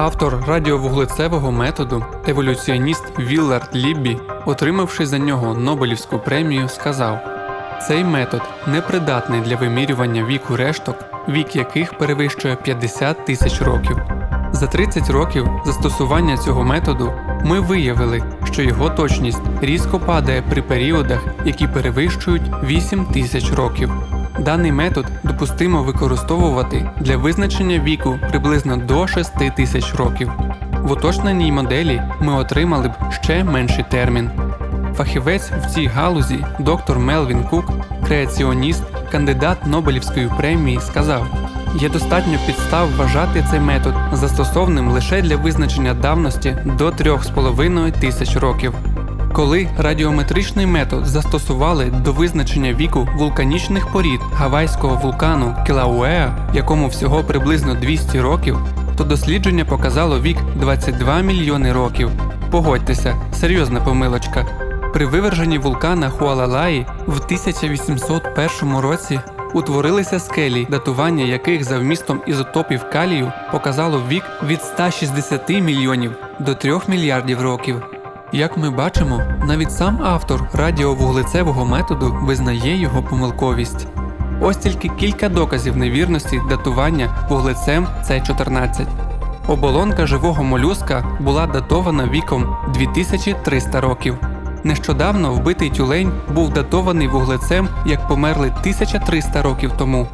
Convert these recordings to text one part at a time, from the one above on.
Автор радіовуглецевого методу, еволюціоніст Віллард Ліббі, отримавши за нього Нобелівську премію, сказав: цей метод непридатний для вимірювання віку решток, вік яких перевищує 50 тисяч років. За 30 років застосування цього методу ми виявили, що його точність різко падає при періодах, які перевищують 8 тисяч років. Даний метод допустимо використовувати для визначення віку приблизно до 6 тисяч років. В уточненій моделі ми отримали б ще менший термін. Фахівець в цій галузі, доктор Мелвін Кук, креаціоніст, кандидат Нобелівської премії, сказав: є достатньо підстав вважати цей метод застосовним лише для визначення давності до 3,5 тисяч років. Коли радіометричний метод застосували до визначення віку вулканічних порід гавайського вулкану Кілауеа, якому всього приблизно 200 років, то дослідження показало вік 22 мільйони років. Погодьтеся, серйозна помилочка. При виверженні вулкана Хуалалаї в 1801 році утворилися скелі, датування яких за вмістом ізотопів калію показало вік від 160 мільйонів до 3 мільярдів років. Як ми бачимо, навіть сам автор радіовуглецевого методу визнає його помилковість. Ось тільки кілька доказів невірності датування вуглецем С14. Оболонка живого молюска була датована віком 2300 років. Нещодавно вбитий тюлень був датований вуглецем як померли 1300 років тому.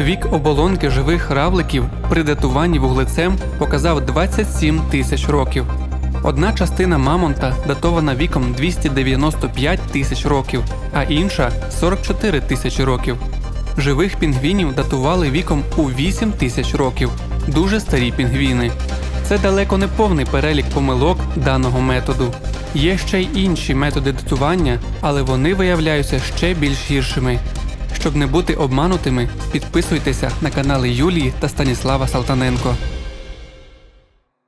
Вік оболонки живих равликів при датуванні вуглецем показав 27 тисяч років. Одна частина мамонта датована віком 295 тисяч років, а інша 44 тисячі років. Живих пінгвінів датували віком у 8 тисяч років. Дуже старі пінгвіни. Це далеко не повний перелік помилок даного методу. Є ще й інші методи датування, але вони виявляються ще більш гіршими. Щоб не бути обманутими, підписуйтеся на канали Юлії та Станіслава Салтаненко.